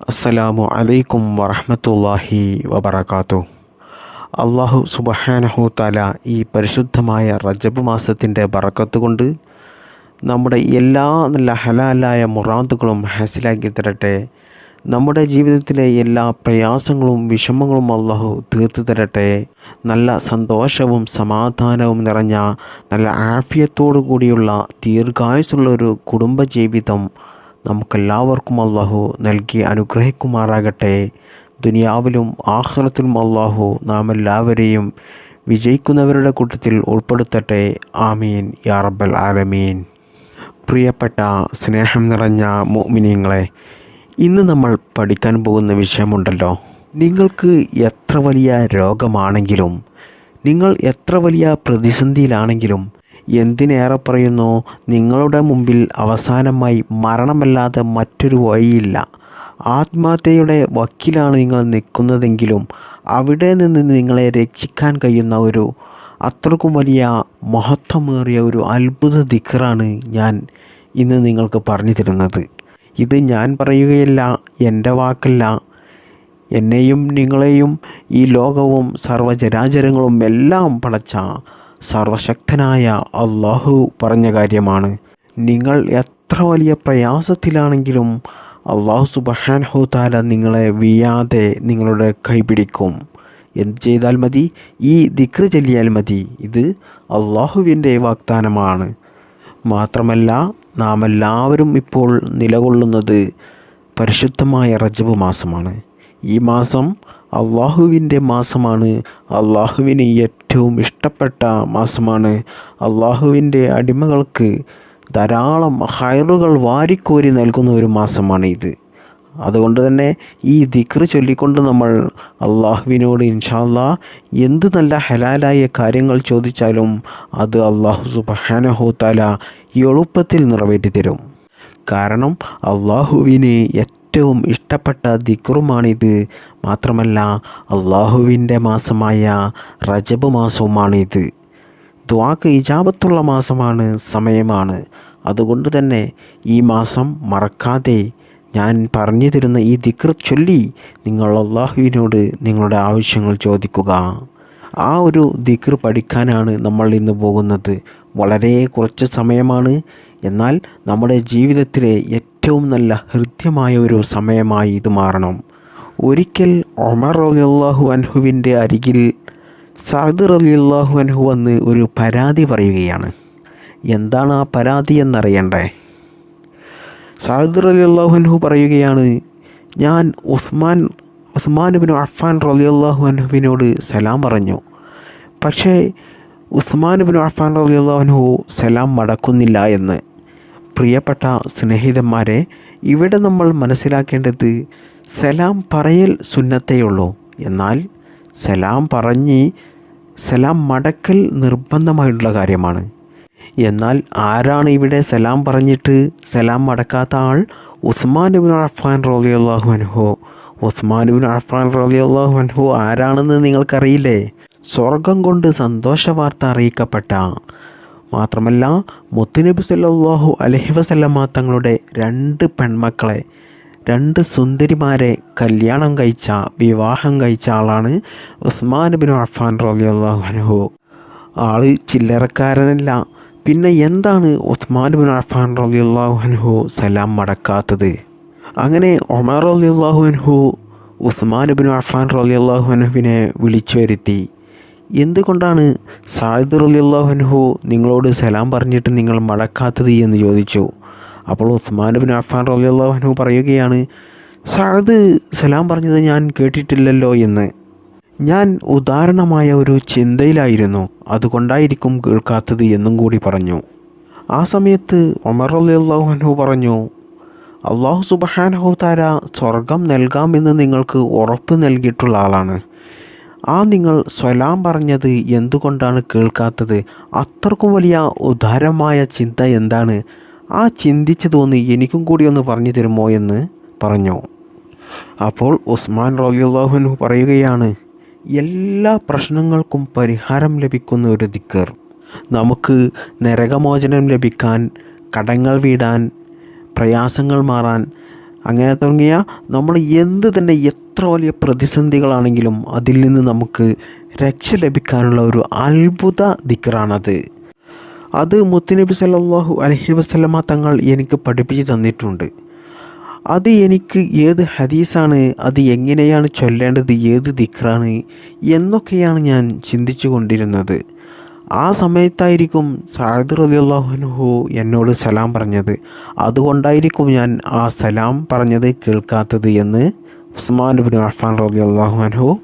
അസ്സലാമു അലൈക്കും വറഹമത്തല്ലാഹി വബർക്കാത്തു അള്ളാഹു സുബഹാനഹു തല ഈ പരിശുദ്ധമായ റജബ് മാസത്തിന്റെ ബറക്കത്ത് കൊണ്ട് നമ്മുടെ എല്ലാ നല്ല ഹലാലായ മുറാദുകളും ഹാസിലാക്കി തരട്ടെ. നമ്മുടെ ജീവിതത്തിലെ എല്ലാ പ്രയാസങ്ങളും വിഷമങ്ങളും അള്ളാഹു തീർത്തു തരട്ടെ. നല്ല സന്തോഷവും സമാധാനവും നിറഞ്ഞ നല്ല ആഫിയത്തോടു കൂടിയുള്ള ദീർഘായുസുള്ള ഒരു കുടുംബജീവിതം നമുക്കെല്ലാവർക്കും അള്ളാഹു നൽകി അനുഗ്രഹിക്കുമാറാകട്ടെ. ദുനിയാവിലും ആഹ്റത്തിലും അള്ളാഹു നാം എല്ലാവരെയും വിജയിക്കുന്നവരുടെ കൂട്ടത്തിൽ ഉൾപ്പെടുത്തട്ടെ. ആമീൻ. യാ റബ്ബൽ ആലമീൻ. പ്രിയപ്പെട്ട സ്നേഹം നിറഞ്ഞ മോമിനിയങ്ങളെ ഇന്ന് നമ്മൾ പഠിക്കാൻ പോകുന്ന വിഷയമുണ്ടല്ലോ. നിങ്ങൾക്ക് എത്ര വലിയ രോഗമാണെങ്കിലും നിങ്ങൾ എത്ര വലിയ പ്രതിസന്ധിയിലാണെങ്കിലും എന്തിനേറെ പറയുന്നു? നിങ്ങളുടെ മുമ്പിൽ അവസാനമായി മരണമല്ലാതെ മറ്റൊരു വഴിയില്ല. ആത്മഹത്യയുടെ വക്കിലാണ് നിങ്ങൾ നിൽക്കുന്നതെങ്കിലും അവിടെ നിന്ന് നിങ്ങളെ രക്ഷിക്കാൻ കഴിയുന്ന ഒരു അത്രക്കും വലിയ മഹത്വമേറിയ ഒരു അത്ഭുത ദിക്കറാണ് ഞാൻ ഇന്ന് നിങ്ങൾക്ക് പറഞ്ഞു തരുന്നത്. ഇത് ഞാൻ പറയുകയല്ല എന്റെ വാക്കല്ല. എന്നെയും നിങ്ങളെയും ഈ ലോകവും സർവചരാചരങ്ങളും എല്ലാം പടച്ച സർവശക്തനായ അള്ളാഹു പറഞ്ഞ കാര്യമാണ്. നിങ്ങൾ എത്ര വലിയ പ്രയാസത്തിലാണെങ്കിലും അള്ളാഹു സുബഹാൻഹു താല നിങ്ങളെ വീയാതെ നിങ്ങളുടെ കൈപിടിക്കും എന്ത് ചെയ്താൽ മതി? ഈ ദിക്ര ചൊല്ലിയാൽ മതി. ഇത് അള്ളാഹുവിന്റെ വാഗ്ദാനമാണ്. മാത്രമല്ല നാം എല്ലാവരും ഇപ്പോൾ നിലകൊള്ളുന്നത് പരിശുദ്ധമായ റജബ് മാസമാണ്. ഈ മാസം അള്ളാഹുവിന്റെ മാസമാണ്. അള്ളാഹുവിന് ഏറ്റവും ഇഷ്ടപ്പെട്ട മാസമാണ്. അള്ളാഹുവിന്റെ അടിമകൾക്ക് ധാരാളം ഹൈറുകൾ വാരിക്കോരി നൽകുന്ന ഒരു മാസമാണ് ഇത്. അതുകൊണ്ട് തന്നെ ഈ ദിക്ർ ചൊല്ലിക്കൊണ്ട് നമ്മൾ അള്ളാഹുവിനോട് ഇൻഷാല്ല എന്ത് നല്ല ഹലാലായ കാര്യങ്ങൾ ചോദിച്ചാലും അത് അള്ളാഹു സുബാനഹോത്താല എളുപ്പത്തിൽ നിറവേറ്റി തരും കാരണം അള്ളാഹുവിന് ഏറ്റവും ഇഷ്ടപ്പെട്ട ദിക്റുമാണിത്. മാത്രമല്ല അള്ളാഹുവിന്റെ മാസമായ റജബ് മാസവുമാണിത്. ദ്വാക്ക് ഇജാബത്തുള്ള മാസമാണ് സമയമാണ്. അതുകൊണ്ട് തന്നെ ഈ മാസം മറക്കാതെ ഞാൻ പറഞ്ഞു തരുന്ന ഈ ദിക്ർ ചൊല്ലി നിങ്ങൾ അള്ളാഹുവിനോട് നിങ്ങളുടെ ആവശ്യങ്ങൾ ചോദിക്കുക. ആ ഒരു ദിക്ർ പഠിക്കാനാണ് നമ്മൾ ഇന്ന് പോകുന്നത്. വളരെ കുറച്ച് സമയമാണ്. എന്നാൽ നമ്മുടെ ജീവിതത്തിലെ ഏറ്റവും നല്ല ഹൃദ്യമായ ഒരു സമയമായി ഇത് മാറണം. ഒരിക്കൽ ഒമർ റലിയല്ലാഹു അൻഹുവിന്റെ അരികിൽ സാദ് റലിയല്ലാഹു അൻഹു വന്ന് ഒരു പരാതി പറയുകയാണ്. എന്താണ് ആ പരാതി എന്നറിയണ്ടേ? സാദ് റലിയല്ലാഹു അൻഹു പറയുകയാണ് ഞാൻ ഉസ്മാൻ ഉസ്മാൻ ബിൻ അഫ്ഫാൻ റലിയല്ലാഹു അൻഹുവിനോട് സലാം പറഞ്ഞു. പക്ഷേ ഉസ്മാൻ ബിൻ അഫ്ഫാൻ റലിയല്ലാഹു അൻഹു സലാം മടക്കുന്നില്ല എന്ന്. പ്രിയപ്പെട്ട സ്നേഹിതന്മാരെ ഇവിടെ നമ്മൾ മനസ്സിലാക്കേണ്ടത് സലാം പറയൽ സുന്നത്തേയുള്ളൂ എന്നാൽ സലാം പറഞ്ഞ് സലാം മടക്കൽ നിർബന്ധമായിട്ടുള്ള കാര്യമാണ്. എന്നാൽ ആരാണ് ഇവിടെ സലാം പറഞ്ഞിട്ട് സലാം മടക്കാത്ത ആൾ? ഉസ്മാൻ ബിൻ അഫ്ഫാൻ റളിയല്ലാഹു അൻഹു. ഉസ്മാൻ ബിൻ അഫ്ഫാൻ റോലി അള്ളാഹു അൻഹു ആരാണെന്ന് നിങ്ങൾക്കറിയില്ലേ? സ്വർഗം കൊണ്ട് സന്തോഷ വാർത്ത അറിയിക്കപ്പെട്ട മാത്രമല്ല മുത്തുനബി സല്ലാഹു അലഹി വസല്ലമ്മ തങ്ങളുടെ രണ്ട് പെൺമക്കളെ രണ്ട് സുന്ദരിമാരെ കല്യാണം കഴിച്ച വിവാഹം കഴിച്ച ആളാണ് ഉസ്മാൻ ബിൻ അഫാൻ റളിയല്ലാഹു അൻഹു. ആൾ ചില്ലറക്കാരനല്ല. പിന്നെ എന്താണ് ഉസ്മാൻ ബിൻ അഫാൻ റളിയല്ലാഹു അള്ളാഹുഹു സലാം മടക്കാത്തത്? അങ്ങനെ ഒമർ റളിയല്ലാഹു അള്ളാഹുഹു ഉസ്മാൻ ബിൻ അഫാൻ റളിയല്ലാഹു അൻഹുവിനെ വിളിച്ചു വരുത്തി എന്തുകൊണ്ടാണ് സാഹിദ് റളിയല്ലാഹു അൻഹു നിങ്ങളോട് സലാം പറഞ്ഞിട്ട് നിങ്ങൾ മടക്കാത്തത് എന്ന് ചോദിച്ചു? അപ്പോൾ ഉസ്മാൻ ബിൻ അഫാൻ റളിയല്ലാഹു അൻഹു പറയുകയാണ് സാഹിദ് സലാം പറഞ്ഞത് ഞാൻ കേട്ടിട്ടില്ലല്ലോ എന്ന്. ഞാൻ ഉദാഹരണമായ ഒരു ചിന്തയിലായിരുന്നു അതുകൊണ്ടായിരിക്കും കേൾക്കാത്തത് എന്നും കൂടി പറഞ്ഞു. ആ സമയത്ത് ഒമർ അള്ളാഹുഹു പറഞ്ഞു അള്ളാഹു സുബഹാനഹു താര സ്വർഗം നൽകാമെന്ന് നിങ്ങൾക്ക് ഉറപ്പ് നൽകിയിട്ടുള്ള ആളാണ്. ആ നിങ്ങൾ സ്വലാം പറഞ്ഞത് എന്തുകൊണ്ടാണ് കേൾക്കാത്തത്? അത്രക്കും വലിയ ഉദാരമായ ചിന്ത എന്താണ്? ആ ചിന്തിച്ചു തോന്നി എനിക്കും കൂടി ഒന്ന് പറഞ്ഞു തരുമോ എന്ന് പറഞ്ഞു. അപ്പോൾ ഉസ്മാൻ റലിയുള്ളാഹുനു പറയുകയാണ് എല്ലാ പ്രശ്നങ്ങൾക്കും പരിഹാരം ലഭിക്കുന്ന ഒരു ദിക്കർ. നമുക്ക് നരകമോചനം ലഭിക്കാൻ കടങ്ങൾ വീടാൻ പ്രയാസങ്ങൾ മാറാൻ അങ്ങനെ തുടങ്ങിയ നമ്മൾ എന്ത് തന്നെ എത്ര വലിയ പ്രതിസന്ധികളാണെങ്കിലും അതിൽ നിന്ന് നമുക്ക് രക്ഷ ലഭിക്കാനുള്ള ഒരു അത്ഭുത ദിക്കറാണത് അത് മുത്തുനബി സല്ലാഹു അലഹി വസ്ലമ തങ്ങൾ എനിക്ക് പഠിപ്പിച്ചു തന്നിട്ടുണ്ട്. അത് എനിക്ക് ഏത് ഹദീസാണ് അത് എങ്ങനെയാണ് ചൊല്ലേണ്ടത് ഏത് ദിക്റാണ് എന്നൊക്കെയാണ് ഞാൻ ചിന്തിച്ചു കൊണ്ടിരുന്നത്. ആ സമയത്തായിരിക്കും സാഹിദ് റളിയല്ലാഹു അൻഹു എന്നോട് സലാം പറഞ്ഞത്. അതുകൊണ്ടായിരിക്കും ഞാൻ ആ സലാം പറഞ്ഞത് കേൾക്കാത്തത് എന്ന് ഉസ്മാൻ ബിൻ അഫ്ഫാൻ റളിയല്ലാഹു അൻഹു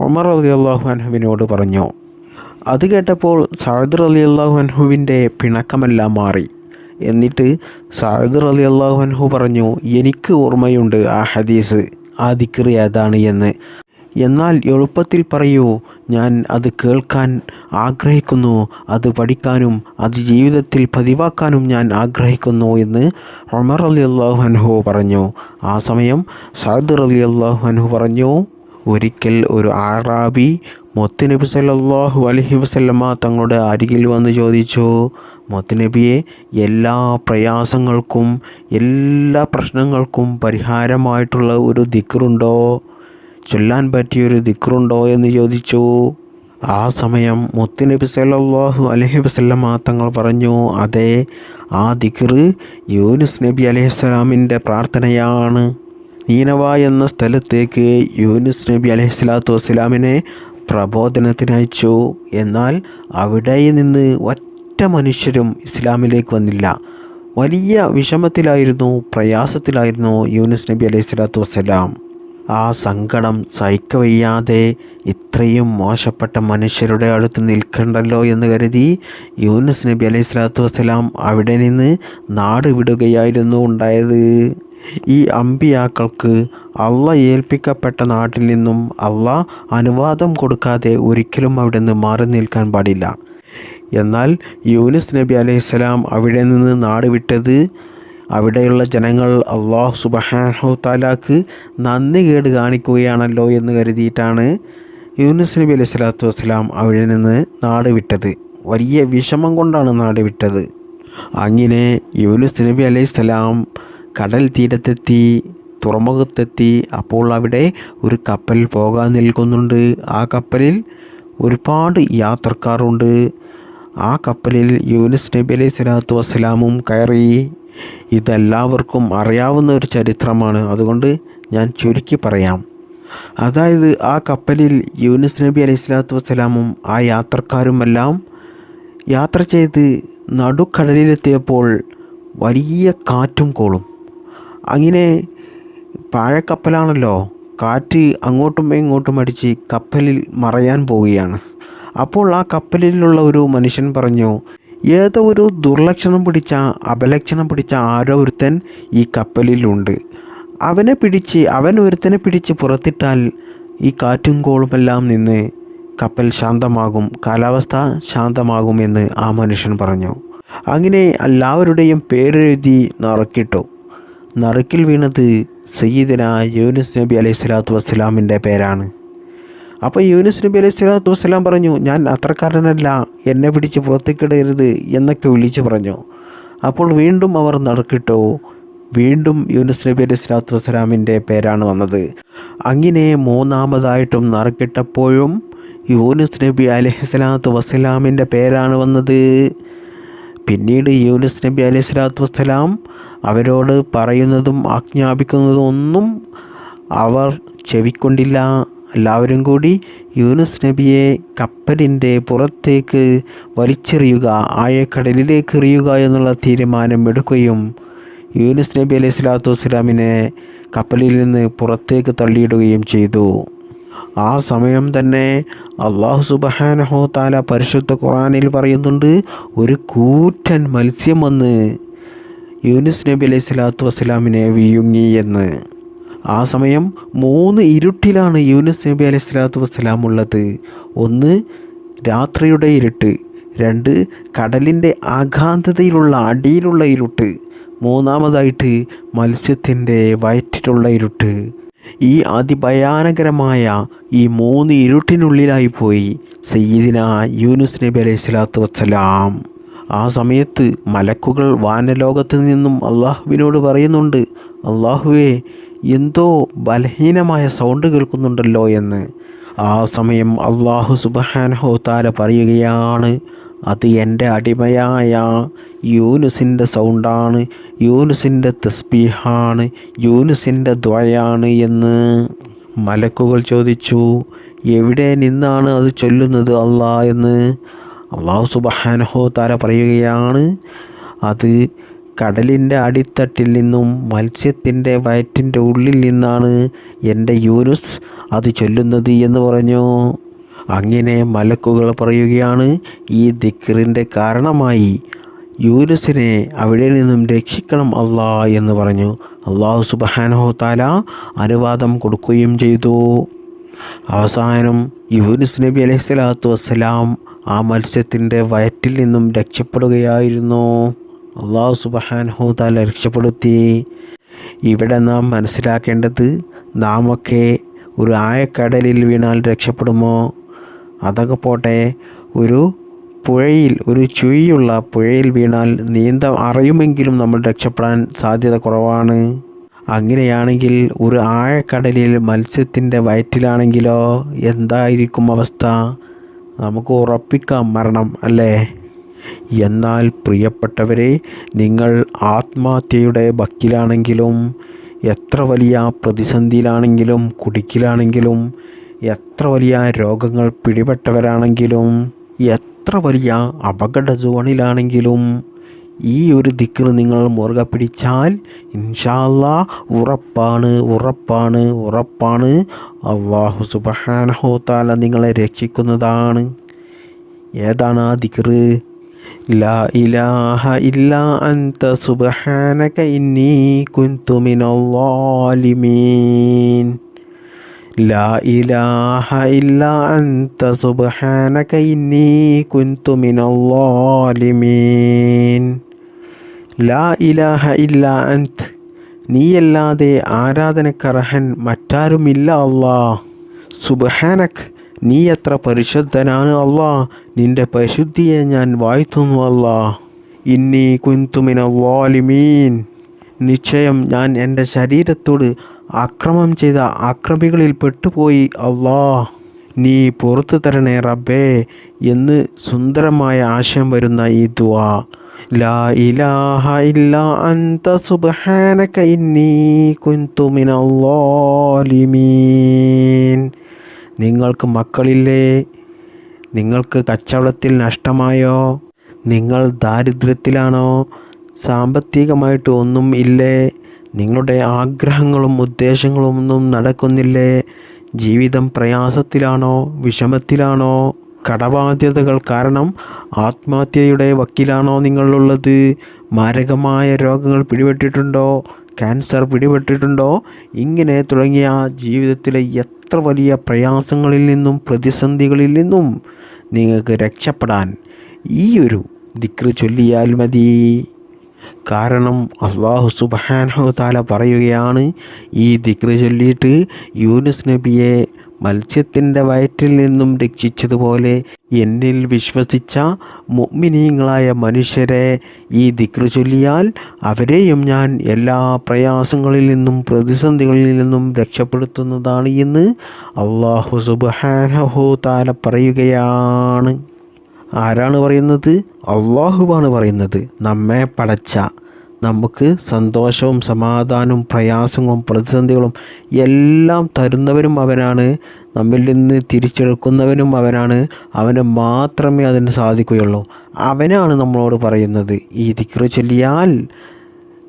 ഉമർ റളിയല്ലാഹു അൻഹുവിനോട് പറഞ്ഞു. അത് കേട്ടപ്പോൾ സാദ് റളിയല്ലാഹു അൻഹുവിന്റെ പിണക്കമെല്ലാം മാറി. എന്നിട്ട് സാദ് റളിയല്ലാഹു അൻഹു പറഞ്ഞു എനിക്ക് ഓർമ്മയുണ്ട് ആ ഹദീസ് ആ ദിക്രി ഏതാണ്? എന്ന്. എന്നാൽ എളുപ്പത്തിൽ പറയൂ ഞാൻ അത് കേൾക്കാൻ ആഗ്രഹിക്കുന്നു അത് പഠിക്കാനും അത് ജീവിതത്തിൽ പതിവാക്കാനും ഞാൻ ആഗ്രഹിക്കുന്നു എന്ന് ഉമർ അലി അള്ളാഹു അനുഹു പറഞ്ഞു. ആ സമയം സഅദ് അലി അള്ളാഹു അനുഹു പറഞ്ഞു ഒരിക്കൽ ഒരു ആറാബി മൊത്തനബി സല്ലാഹു അലഹി വസല്ലമ തങ്ങളുടെ അരികിൽ വന്ന് ചോദിച്ചു മൊത്തനബിയെ എല്ലാ പ്രയാസങ്ങൾക്കും എല്ലാ പ്രശ്നങ്ങൾക്കും പരിഹാരമായിട്ടുള്ള ഒരു ദിക്റുണ്ടോ? ചൊല്ലാൻ പറ്റിയൊരു ദിക്റുണ്ടോ എന്ന് ചോദിച്ചു. ആ സമയം മുത്തുനബി സല്ലാഹു അലഹി വസല്ലമ തങ്ങൾ പറഞ്ഞു അതെ ആ ദിക്ർ യൂനുസ് നബി അലഹിസ്സലാമിന്റെ പ്രാർത്ഥനയാണ്. നീനവ എന്ന സ്ഥലത്തേക്ക് യൂനുസ് നബി അലൈഹി സ്വലാത്തു വസ്സലാമിനെ പ്രബോധനത്തിനയച്ചു എന്നാൽ അവിടെ നിന്ന് ഒറ്റ മനുഷ്യരും ഇസ്ലാമിലേക്ക് വന്നില്ല. വലിയ വിഷമത്തിലായിരുന്നു പ്രയാസത്തിലായിരുന്നു യൂനുസ് നബി അലൈഹി സ്വലാത്തു വസ്സലാം. ആ സങ്കടം സഹിക്കവയ്യാതെ ഇത്രയും മോശപ്പെട്ട മനുഷ്യരുടെ അടുത്ത് നിൽക്കണ്ടല്ലോ എന്ന് കരുതി യൂനുസ് നബി അലൈഹി സ്വലാത്തു വസ്സലാം അവിടെ നിന്ന് നാട് വിടുകയായിരുന്നു ഉണ്ടായത്. ഈ അമ്പിയാക്കൾക്ക് അള്ള ഏൽപ്പിക്കപ്പെട്ട നാട്ടിൽ നിന്നും അള്ള അനുവാദം കൊടുക്കാതെ ഒരിക്കലും അവിടെ നിന്ന് മാറി നിൽക്കാൻ പാടില്ല. എന്നാൽ യൂനുസ് നബി അലൈഹിസ്സലാം അവിടെ നിന്ന് നാട് വിട്ടത് അവിടെയുള്ള ജനങ്ങൾ അള്ളാഹു സുബഹാഹു താലാക്ക് നന്ദി കേട് കാണിക്കുകയാണല്ലോ എന്ന് കരുതിയിട്ടാണ് യൂനുസ് നബി അലൈഹി സ്വലാത്തു വസ്സലാം അവിടെ നിന്ന് നാട് വിട്ടത്. വലിയ വിഷമം കൊണ്ടാണ് നാട് വിട്ടത്. അങ്ങനെ യൂനുസ് നബി അലൈഹി സ്വലാം കടൽ തീരത്തെത്തി തുറമുഖത്തെത്തി അപ്പോൾ അവിടെ ഒരു കപ്പൽ പോകാൻ നിൽക്കുന്നുണ്ട്. ആ കപ്പലിൽ ഒരുപാട് യാത്രക്കാരുണ്ട്. ആ കപ്പലിൽ യൂനുസ് നബി അലൈഹി സ്വലാത്തു വസ്സലാമും കയറി ഇതെല്ലാവർക്കും അറിയാവുന്ന ഒരു ചരിത്രമാണ്. അതുകൊണ്ട് ഞാൻ ചുരുക്കി പറയാം. അതായത് ആ കപ്പലിൽ യൂനിസ് നബി അലൈഹി സ്വലാത്തു വസ്സലാമും ആ യാത്രക്കാരുമെല്ലാം യാത്ര ചെയ്ത് നടുക്കടലിലെത്തിയപ്പോൾ വലിയ കാറ്റും കോളും. അങ്ങനെ പാഴക്കപ്പലാണല്ലോ. കാറ്റ് അങ്ങോട്ടും ഇങ്ങോട്ടും അടിച്ച് കപ്പലിൽ മറയാൻ പോവുകയാണ്. അപ്പോൾ ആ കപ്പലിലുള്ള ഒരു മനുഷ്യൻ പറഞ്ഞു ഏതോ ഒരു ദുർലക്ഷണം പിടിച്ച അപലക്ഷണം പിടിച്ച ആരോ ഒരുത്തൻ ഈ കപ്പലിലുണ്ട്. അവനെ പിടിച്ച് അവൻ ഒരുത്തനെ പിടിച്ച് പുറത്തിട്ടാൽ ഈ കാറ്റും കോളുമെല്ലാം നിന്ന് കപ്പൽ ശാന്തമാകും കാലാവസ്ഥ ശാന്തമാകുമെന്ന് ആ മനുഷ്യൻ പറഞ്ഞു. അങ്ങനെ എല്ലാവരുടെയും പേരെഴുതി നറുക്കിട്ടു. നറുക്കിൽ വീണത് സയ്യിദന യൂനുസ് നബി അലൈഹി സ്വലാത്തു വസ്സലാമിന്റെ പേരാണ്. അപ്പോൾ യൂനുസ് നബി അലൈഹി സ്വലാത്തു വസ്സലാം പറഞ്ഞു ഞാൻ അത്രക്കാരനല്ല എന്നെ പിടിച്ച് പുറത്തേക്കിടരുത് എന്നൊക്കെ വിളിച്ചു പറഞ്ഞു. അപ്പോൾ വീണ്ടും അവർ നടക്കിട്ടോ. വീണ്ടും യൂനുസ് നബി അലൈഹി സ്വലാത്തു വസ്സലാമിന്റെ പേരാണ് വന്നത്. അങ്ങനെ മൂന്നാമതായിട്ടും നറുക്കിട്ടപ്പോഴും യൂനുസ് നബി അലൈഹി സ്വലാത്തു വസ്സലാമിന്റെ പേരാണ് വന്നത്. പിന്നീട് യൂനുസ് നബി അലൈഹി സ്വലാത്തു വസ്സലാം അവരോട് പറയുന്നതും ആജ്ഞാപിക്കുന്നതും ഒന്നും അവർ ചെവിക്കൊണ്ടില്ല. എല്ലാവരും കൂടി യൂനുസ് നബിയെ കപ്പലിന്റെ പുറത്തേക്ക് വലിച്ചെറിയുക ആഴക്കടലിലേക്ക് എറിയുക എന്നുള്ള തീരുമാനം എടുക്കുകയും യൂനുസ് നബി അലൈഹി സ്വലാത്തു വസ്സലാമിനെ കപ്പലിൽ നിന്ന് പുറത്തേക്ക് തള്ളിയിടുകയും ചെയ്തു. ആ സമയം തന്നെ അള്ളാഹു സുബഹാനഹോ താല പരിശുദ്ധ ഖുറാനിൽ പറയുന്നുണ്ട് ഒരു കൂറ്റൻ മത്സ്യം വന്ന് യൂനുസ് നബി അലൈഹി സ്വലാത്തു വസ്സലാമിനെ വിഴുങ്ങി എന്ന്. ആ സമയം മൂന്ന് ഇരുട്ടിലാണ് യൂനുസ് നബി അലൈഹി സ്വലാത്തു വസ്സലാം ഉള്ളത്. ഒന്ന് രാത്രിയുടെ ഇരുട്ട്. രണ്ട് കടലിന്റെ ആഘാന്തതയിലുള്ള അടിയിലുള്ള ഇരുട്ട്. മൂന്നാമതായിട്ട് മത്സ്യത്തിന്റെ വയറ്റിലുള്ള ഇരുട്ട്. ഈ അതിഭയാനകരമായ ഈ മൂന്ന് ഇരുട്ടിനുള്ളിലായി പോയി സയ്യിദിന യൂനുസ് നബി അലൈഹി സ്വലാത്തു വസ്സലാം. ആ സമയത്ത് മലക്കുകൾ വാനലോകത്ത് നിന്നും അള്ളാഹുവിനോട് പറയുന്നുണ്ട് അള്ളാഹുവേ എന്തോ ബലഹീനമായ സൗണ്ട് കേൾക്കുന്നുണ്ടല്ലോ എന്ന്. ആ സമയം അള്ളാഹു സുബഹാനഹോ താല പറയുകയാണ് അത് എന്റെ അടിമയായ യൂനുസിന്റെ സൗണ്ടാണ് യൂനുസിന്റെ തസ്ബീഹാണ് യൂനുസിന്റെ ദ്വയാണ് എന്ന്. മലക്കുകൾ ചോദിച്ചു എവിടെ നിന്നാണ് അത് ചൊല്ലുന്നത് അള്ളാ? എന്ന് അള്ളാഹു സുബഹാനഹോ താര പറയുകയാണ് അത് കടലിന്റെ അടിത്തട്ടിൽ നിന്നും മത്സ്യത്തിന്റെ വയറ്റിന്റെ ഉള്ളിൽ നിന്നാണ് എന്റെ യൂനുസ് അത് ചൊല്ലുന്നത് എന്ന് പറഞ്ഞു. അങ്ങനെ മലക്കുകൾ പറയുകയാണ് ഈ ദിക്കറിന്റെ കാരണമായി യൂനുസിനെ അവിടെ നിന്നും രക്ഷിക്കണം അള്ളാ എന്ന് പറഞ്ഞു. അള്ളാഹു സുബഹാനഹോ താല അനുവാദം കൊടുക്കുകയും ചെയ്തു. അവസാനം യൂനുസ് നബി അലൈഹി സ്വലാത്തു വസ്സലാം ആ മത്സ്യത്തിന്റെ വയറ്റിൽ നിന്നും രക്ഷപ്പെടുകയായിരുന്നു. അള്ളാഹു താല രക്ഷപ്പെടുത്തി. ഇവിടെ നാം മനസ്സിലാക്കേണ്ടത് നാം ഒക്കെ ഒരു ആയക്കടലിൽ വീണാൽ രക്ഷപ്പെടുമോ? അതൊക്കെ പോട്ടെ ഒരു പുഴയിൽ ഒരു ചുഴിയുള്ള പുഴയിൽ വീണാൽ നീന്ത അറിയുമെങ്കിലും നമ്മൾ രക്ഷപ്പെടാൻ സാധ്യത കുറവാണ്. അങ്ങനെയാണെങ്കിൽ ഒരു ആഴക്കടലിൽ മത്സ്യത്തിന്റെ വയറ്റിലാണെങ്കിലോ? എന്തായിരിക്കും അവസ്ഥ? നമുക്ക് ഉറപ്പിക്കാം മരണം അല്ലേ? എന്നാൽ പ്രിയപ്പെട്ടവരെ നിങ്ങൾ ആത്മഹത്യയുടെ വക്കിലാണെങ്കിലും എത്ര വലിയ പ്രതിസന്ധിയിലാണെങ്കിലും കുടുക്കിലാണെങ്കിലും എത്ര വലിയ രോഗങ്ങൾ പിടിപെട്ടവരാണെങ്കിലും എത്ര വലിയ അപകട സോണിലാണെങ്കിലും ഈ ഒരു ദിക്കർ നിങ്ങൾ മുറുകെ പിടിച്ചാൽ ഇൻഷാല്ല ഉറപ്പാണ് ഉറപ്പാണ് ഉറപ്പാണ്. അള്ളാഹു സുബാനഹോത്താല താല നിങ്ങളെ രക്ഷിക്കുന്നതാണ്. ഏതാണ് ആ ദിക്കർ ലാ ഇലാഹ ഇല്ല അന്ത സുബഹാനക ഇന്നി കുന്തു മിനൽ ളാലിമീൻ ലാ ഇലാഹ ഇല്ല അന്ത സുബ്ഹാനക ഇന്നി കുന്തു മിനൽ ളാലിമീൻ ലാ ഇലാഹ ഇല്ല അന്ത് നീയല്ലാതെ ആരാധനക്കർഹൻ മറ്റാരുമില്ല അല്ലാ സുബ്ഹാനക് നീ എത്ര പരിശുദ്ധനാണ് അല്ലാ നിന്റെ പരിശുദ്ധിയെ ഞാൻ വാഴ്ത്തുന്നു അല്ലാ ഇന്നി കുന്തുമിന വാലിമീൻ. നിശ്ചയം ഞാൻ എന്റെ ശരീരത്തോട് അക്രമം ചെയ്ത അക്രമികളിൽ പെട്ടുപോയി അല്ലാ നീ പുറത്തു തരണേ റബ്ബേ എന്ന് സുന്ദരമായ ആശയം വരുന്ന ഈ ദുആ. ലാ ഇലാഹ ഇല്ല സുബ്ഹാനക ഇന്നി കുന്തു നിങ്ങൾക്ക് മക്കളില്ലേ? നിങ്ങൾക്ക് കച്ചവടത്തിൽ നഷ്ടമായോ? നിങ്ങൾ ദാരിദ്ര്യത്തിലാണോ? സാമ്പത്തികമായിട്ട് ഒന്നും ഇല്ലേ? നിങ്ങളുടെ ആഗ്രഹങ്ങളും ഉദ്ദേശങ്ങളും ഒന്നും നടക്കുന്നില്ലേ? ജീവിതം പ്രയാസത്തിലാണോ? വിഷമത്തിലാണോ? കടബാധ്യതകൾ കാരണം ആത്മഹത്യയുടെ വക്കിലാണോ നിങ്ങളുള്ളത്? മാരകമായ രോഗങ്ങൾ പിടിപെട്ടിട്ടുണ്ടോ? ക്യാൻസർ പിടിപെട്ടിട്ടുണ്ടോ? ഇങ്ങനെ തുടങ്ങിയ ജീവിതത്തിലെ എത്ര വലിയ പ്രയാസങ്ങളിൽ നിന്നും പ്രതിസന്ധികളിൽ നിന്നും നിങ്ങൾക്ക് രക്ഷപ്പെടാൻ ഈ ഒരു ദിക്ർ ചൊല്ലിയാൽ മതി. കാരണം അള്ളാഹു സുബാനഹു താല പറയുകയാണ് ഈ ദിക്ർ ചൊല്ലിയിട്ട് യൂനുസ് നബിയെ മത്സ്യത്തിന്റെ വയറ്റിൽ നിന്നും രക്ഷിച്ചതുപോലെ എന്നിൽ വിശ്വസിച്ച മുഗ്മിനീങ്ങളായ മനുഷ്യരെ ഈ ദിക്ർ ചൊല്ലിയാൽ അവരെയും ഞാൻ എല്ലാ പ്രയാസങ്ങളിൽ നിന്നും പ്രതിസന്ധികളിൽ നിന്നും രക്ഷപ്പെടുത്തുന്നതാണ് എന്ന് അള്ളാഹു സുബാനഹു താല പറയുകയാണ്. ആരാണ് പറയുന്നത്? അള്ളാഹുവാണ് പറയുന്നത്. നമ്മെ പടച്ച നമുക്ക് സന്തോഷവും സമാധാനവും പ്രയാസങ്ങളും പ്രതിസന്ധികളും എല്ലാം തരുന്നവരും അവനാണ്. നമ്മിൽ നിന്ന് തിരിച്ചെടുക്കുന്നവനും അവനാണ്. അവന് മാത്രമേ അതിന് സാധിക്കുകയുള്ളൂ. അവനാണ് നമ്മളോട് പറയുന്നത് ഈ ദിക്റ് ചൊല്ലിയാൽ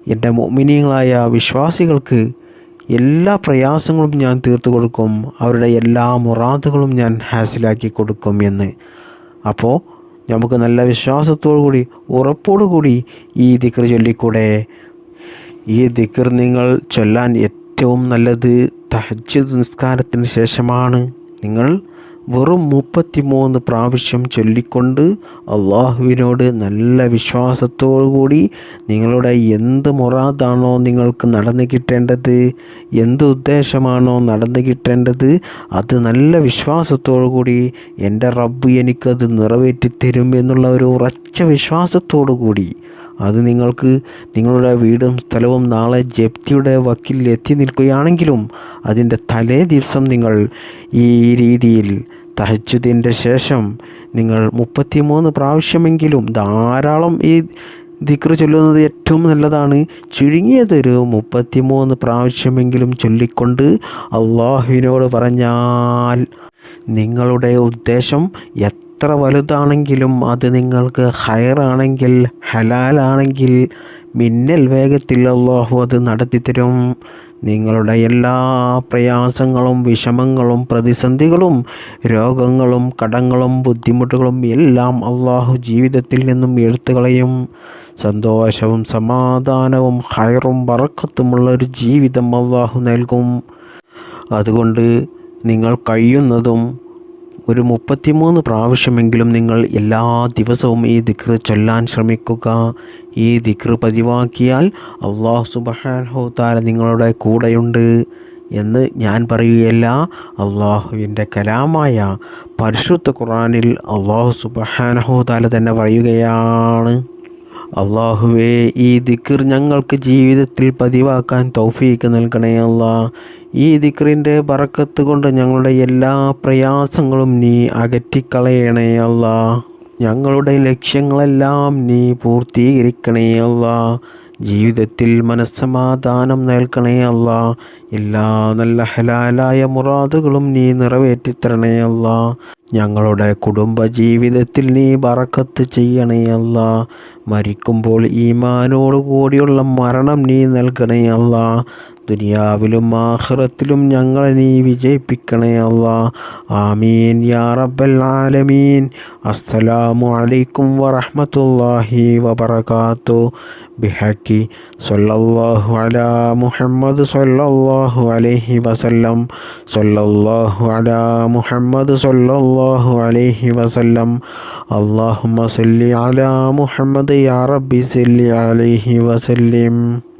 എന്റെ മോമിനിയങ്ങളായ വിശ്വാസികൾക്ക് എല്ലാ പ്രയാസങ്ങളും ഞാൻ തീർത്തു കൊടുക്കും. അവരുടെ എല്ലാ മുറാദുകളും ഞാൻ ഹാസിലാക്കി കൊടുക്കും എന്ന്. അപ്പോൾ നമുക്ക് നല്ല വിശ്വാസത്തോടു കൂടി ഉറപ്പോടു കൂടി ഈ ദിക്കർ ചൊല്ലിക്കൂടെ? ഈ ദിക്കർ നിങ്ങൾ ചൊല്ലാൻ ഏറ്റവും നല്ലത് തഹജ്ജുദ് നിസ്കാരത്തിന് ശേഷമാണ് നിങ്ങൾ വെറും മുപ്പത്തിമൂന്ന് പ്രാവശ്യം ചൊല്ലിക്കൊണ്ട് അള്ളാഹുവിനോട് നല്ല കൂടി നിങ്ങളുടെ എന്ത് മുറാദാണോ നിങ്ങൾക്ക് നടന്നു കിട്ടേണ്ടത് എന്ത് ഉദ്ദേശമാണോ നടന്നു കിട്ടേണ്ടത് അത് നല്ല കൂടി എന്റെ റബ്ബ് എനിക്കത് നിറവേറ്റിത്തരും എന്നുള്ള ഒരു ഉറച്ച വിശ്വാസത്തോടു കൂടി അത് നിങ്ങൾക്ക് നിങ്ങളുടെ വീടും സ്ഥലവും നാളെ ജപ്തിയുടെ വക്കിൽ എത്തി നിൽക്കുകയാണെങ്കിലും അതിന്റെ തലേ ദിവസം നിങ്ങൾ ഈ രീതിയിൽ തഹജുദിന്റെ ശേഷം നിങ്ങൾ മുപ്പത്തിമൂന്ന് പ്രാവശ്യമെങ്കിലും ധാരാളം ഈ ദിക്ർ ചൊല്ലുന്നത് ഏറ്റവും നല്ലതാണ്. ചുരുങ്ങിയതൊരു മുപ്പത്തിമൂന്ന് പ്രാവശ്യമെങ്കിലും ചൊല്ലിക്കൊണ്ട് അള്ളാഹുവിനോട് പറഞ്ഞാൽ നിങ്ങളുടെ ഉദ്ദേശം എത്ര വലുതാണെങ്കിലും അത് നിങ്ങൾക്ക് ഹയറാണെങ്കിൽ ഹലാലാണെങ്കിൽ മിന്നൽ വേഗത്തിൽ അള്ളാഹു അത് നടത്തിത്തരും. നിങ്ങളുടെ എല്ലാ പ്രയാസങ്ങളും വിഷമങ്ങളും പ്രതിസന്ധികളും രോഗങ്ങളും കടങ്ങളും ബുദ്ധിമുട്ടുകളും എല്ലാം അള്ളാഹു ജീവിതത്തിൽ നിന്നും എടുത്തു കളയും. സന്തോഷവും സമാധാനവും ഹയറും വറക്കത്തുമുള്ള ഒരു ജീവിതം അള്ളാഹു നൽകും. അതുകൊണ്ട് നിങ്ങൾ കഴിയുന്നതും ഒരു മുപ്പത്തിമൂന്ന് പ്രാവശ്യമെങ്കിലും നിങ്ങൾ എല്ലാ ദിവസവും ഈ ദിക്ർ ചൊല്ലാൻ ശ്രമിക്കുക. ഈ ദിക്ർ പതിവാക്കിയാൽ അള്ളാഹു സുബഹാൻഹോത്താല നിങ്ങളുടെ കൂടെയുണ്ട് എന്ന് ഞാൻ പറയുകയല്ല. അള്ളാഹുവിന്റെ കലാമായ പരിശുദ്ധ ഖുറാനിൽ അള്ളാഹു സുബഹാനഹോതാല തന്നെ പറയുകയാണ്. അള്ളാഹുവേ ഈ ദിക്ർ ഞങ്ങൾക്ക് ജീവിതത്തിൽ പതിവാക്കാൻ തൗഫീക്ക് നൽകണേ അല്ല ഈ ദിക്കറിന്റെ ബറക്കത്ത് കൊണ്ട് ഞങ്ങളുടെ എല്ലാ പ്രയാസങ്ങളും നീ അകറ്റിക്കളയണേ അല്ല. ഞങ്ങളുടെ ലക്ഷ്യങ്ങളെല്ലാം നീ പൂർത്തീകരിക്കണേ അല്ല. ജീവിതത്തിൽ മനസ്സമാധാനം നൽകണേ അല്ല. എല്ലാ നല്ല ഹലാലായ മുറാദുകളും നീ നിറവേറ്റിത്തരണേ അല്ല. ഞങ്ങളുടെ കുടുംബ ജീവിതത്തിൽ നീ ബറക്കത്ത് ചെയ്യണേ അല്ല. മരിക്കുമ്പോൾ ഈമാനോട് കൂടിയുള്ള മരണം നീ നൽകണേ അല്ല. ദുനിയാവിലും ആഖിറത്തിലും ഞങ്ങളെ നീ വിജയിപ്പിക്കണേ അല്ല. ആമീൻ. യാ റബ്ബൽ ആലമീൻ. അസ്സലാമു അലൈക്കും വറഹ്മത്തുള്ളാഹി വബറകാത്തു. ബിഹക്കി സല്ലല്ലാഹു അലാ മുഹമ്മദ് സല്ലല്ലാഹു അലൈഹി വസല്ലം. സല്ലല്ലാഹു അലാ മുഹമ്മദ് സല്ലല്ലാഹു അലൈഹി വസല്ലം. അല്ലാഹുമ്മ സല്ലി അലാ മുഹമ്മദ് യാ റബ്ബി സല്ലി അലൈഹി വസല്ലം.